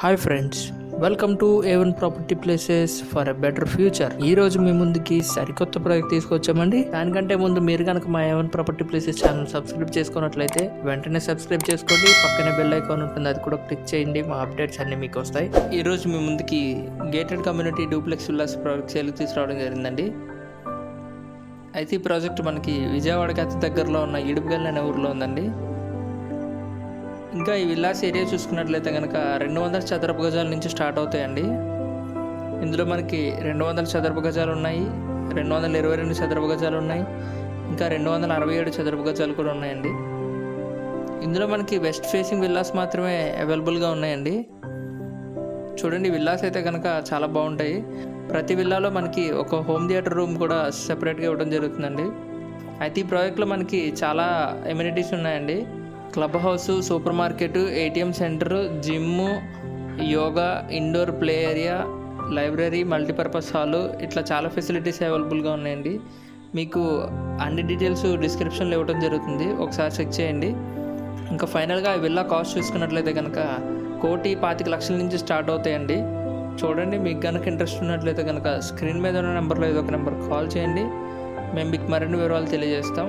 Hi friends welcome to A one property places for a better future ఈ రోజు మీ ముందుకి సరికొత్త ప్రాజెక్ట్ తీసుకొచ్చామండి. దానికంటే ముందు మీరు కనుక మా A one property places channel subscribe చేసుకున్నట్లయితే వెంటనే సబ్స్క్రైబ్ చేసుకోండి. పక్కనే బెల్ ఐకాన్ ఉంటుంది అది కూడా క్లిక్ చేయండి. మా అప్డేట్స్ అన్ని మీకు వస్తాయి. ఈ రోజు మీ ముందుకి gated community duplex villas project sale తీసుకురావడం జరిగిందండి. అయితే ఈ ప్రాజెక్ట్ మనకి విజయవాడకి అతి దగ్గరలో ఉన్న ఇడుపుగల్ అనే ఊర్లో ఉందండి. ఇంకా ఈ విల్లాస్ ఏరియా చూసుకున్నట్లయితే కనుక రెండు వందల చదరపు గజాల నుంచి స్టార్ట్ అవుతాయండి. ఇందులో మనకి రెండు వందల చదరపు గజాలు ఉన్నాయి రెండు వందల ఇరవై రెండు చదరపు గజాలు ఉన్నాయి ఇంకా రెండు వందల అరవై ఏడు చదరపు గజాలు కూడా ఉన్నాయండి. ఇందులో మనకి వెస్ట్ ఫేసింగ్ విల్లాస్ మాత్రమే అవైలబుల్గా ఉన్నాయండి. చూడండి విల్లాస్ అయితే కనుక చాలా బాగుంటాయి. ప్రతి విల్లాలో మనకి ఒక హోమ్ థియేటర్ రూమ్ కూడా సెపరేట్గా ఇవ్వడం జరుగుతుందండి. అయితే ఈ ప్రాజెక్ట్లో మనకి చాలా ఎమ్యూనిటీస్ ఉన్నాయండి. Club house super market ATM centre gym yoga indoor play area library multipurpose hall. ఇట్లా చాలా ఫెసిలిటీస్ అవైలబుల్గా ఉన్నాయండి. మీకు అన్ని డీటెయిల్స్ డిస్క్రిప్షన్లో ఇవ్వడం జరుగుతుంది. ఒకసారి చెక్ చేయండి. ఇంకా ఫైనల్గా ఈ విల్లా కాస్ట్ చూసుకున్నట్లయితే కనుక కోటి పాతిక లక్షల నుంచి స్టార్ట్ అవుతాయండి. చూడండి మీకు కనుక ఇంట్రెస్ట్ ఉన్నట్లయితే కనుక స్క్రీన్ మీద ఉన్న నెంబర్లో ఏదో ఒక నెంబర్ కాల్ చేయండి. మేము మీకు మరిన్ని వివరాలు తెలియజేస్తాం.